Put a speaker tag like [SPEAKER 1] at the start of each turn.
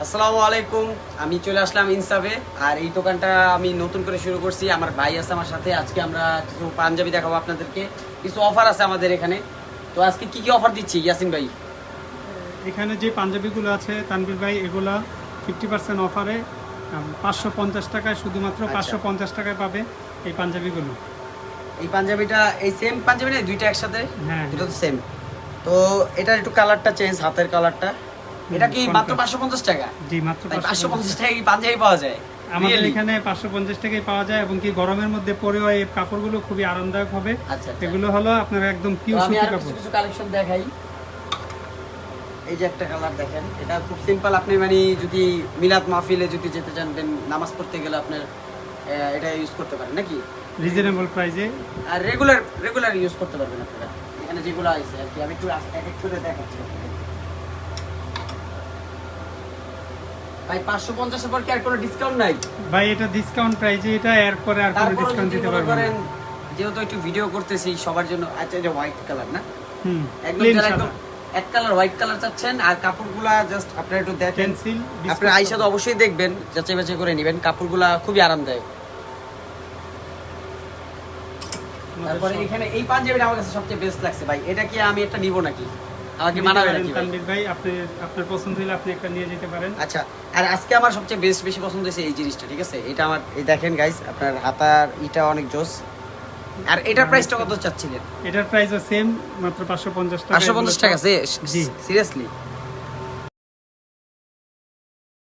[SPEAKER 1] আসসালামু আলাইকুম। আমি চলে আসলাম ইনসাফে আর এই দোকানটা আমি নতুন করে শুরু করছি। আমার ভাই আছে আমার সাথে। আজকে আমরা কিছু পাঞ্জাবি দেখাবো আপনাদেরকে। কিছু অফার আছে আমাদের এখানে। তো আজকে কি কি অফার দিচ্ছি ইয়াসিন ভাই?
[SPEAKER 2] এখানে যে পাঞ্জাবিগুলো আছে তানবির ভাই এগুলা ফিফটি পার্সেন্ট অফারে পাঁচশো পঞ্চাশ টাকায় শুধুমাত্র
[SPEAKER 1] আচ্ছা।
[SPEAKER 2] পাঁচশো পঞ্চাশ টাকায় পাবে এই পাঞ্জাবিগুলো।
[SPEAKER 1] এই পাঞ্জাবিটা এই সেম পাঞ্জাবি না দুইটা একসাথে?
[SPEAKER 2] হ্যাঁ।
[SPEAKER 1] এটা তো সেম তো এটার একটু কালারটা চেঞ্জ হাতের কালারটা এটা কি মাত্র পাঁচশো পঞ্চাশ টাকা?
[SPEAKER 2] জি মাত্র
[SPEAKER 1] তাই পাঁচশো
[SPEAKER 2] পাঁচশো
[SPEAKER 1] পঞ্চাশ টাকা কি পাঞ্জাবি পাওয়া যায়?
[SPEAKER 2] আমাদের এখানে পাঁচশো পঞ্চাশ টাকায় পাওয়া যায় এবং কি গরমের মধ্যে পরেও এই কাপড়গুলো খুবই আরামদায়ক হবে।
[SPEAKER 1] আচ্ছা আচ্ছা।
[SPEAKER 2] এগুলো হলো আপনার একদম পিওর
[SPEAKER 1] আমি
[SPEAKER 2] সুতি কাপড়।
[SPEAKER 1] কিছু কালেকশন দেখাই। এই যে একটা কালার দেখেন এটা খুব সিম্পল আপনি মানে যদি মিলাদ মাহফিলে যদি যেতে চান দেন নামাজ পড়তে গেলে আপনার এটা ইউজ করতে পারেন নাকি?
[SPEAKER 2] রিজনেবল প্রাইসে
[SPEAKER 1] আর রেগুলার রেগুলার ইউজ করতে পারবেন আপনারা। এখানে যেগুলো আছে আর কি আমি একটু এক এক করে দেখাচ্ছি ভাই পাঁচশো পঞ্চাশের পর কি আর কোনো ডিসকাউন্ট নাই?
[SPEAKER 2] ভাই এটা ডিসকাউন্ট প্রাইসে এটা এর পরে আর কোনো ডিসকাউন্ট দিতে পারব না।
[SPEAKER 1] যেহেতু একটু ভিডিও করতেছি সবার জন্য আচ্ছা এটা হোয়াইট কালার না?
[SPEAKER 2] হুম
[SPEAKER 1] একদম যারা একদম এক কালার হোয়াইট কালার চাচ্ছেন আর কাপড়গুলা জাস্ট আপনারা একটু দেখেন। আপনার আইসা তো অবশ্যই দেখবেন যাচাই বাছাই করে নেবেন কাপড়গুলা খুবই আরামদায়ক। তারপরে এখানে এই পাঞ্জাবিটা আমার কাছে সবচেয়ে বেস্ট লাগছে ভাই। এটা কি আমি একটা নিব নাকি? আমাকে মানাবে নাকি
[SPEAKER 2] ভাই। আপনি আপনার পছন্দ হলে আপনি একটা নিয়ে যেতে পারেন।
[SPEAKER 1] আচ্ছা আর আজকে আমার সবচেয়ে বেস্ট বেশি পছন্দ হয়েছে এই জিনিসটা ঠিক আছে? এটা আমার এই দেখেন গাইস আপনার হাতার ইটা অনেক জোস। আর এটার প্রাইসটা কত চাচ্ছিলেন?
[SPEAKER 2] এটার প্রাইসও সেম মাত্র পাঁচশো পঞ্চাশ টাকা।
[SPEAKER 1] পাঁচশো পঞ্চাশ টাকা
[SPEAKER 2] জি।
[SPEAKER 1] সিরিয়াসলি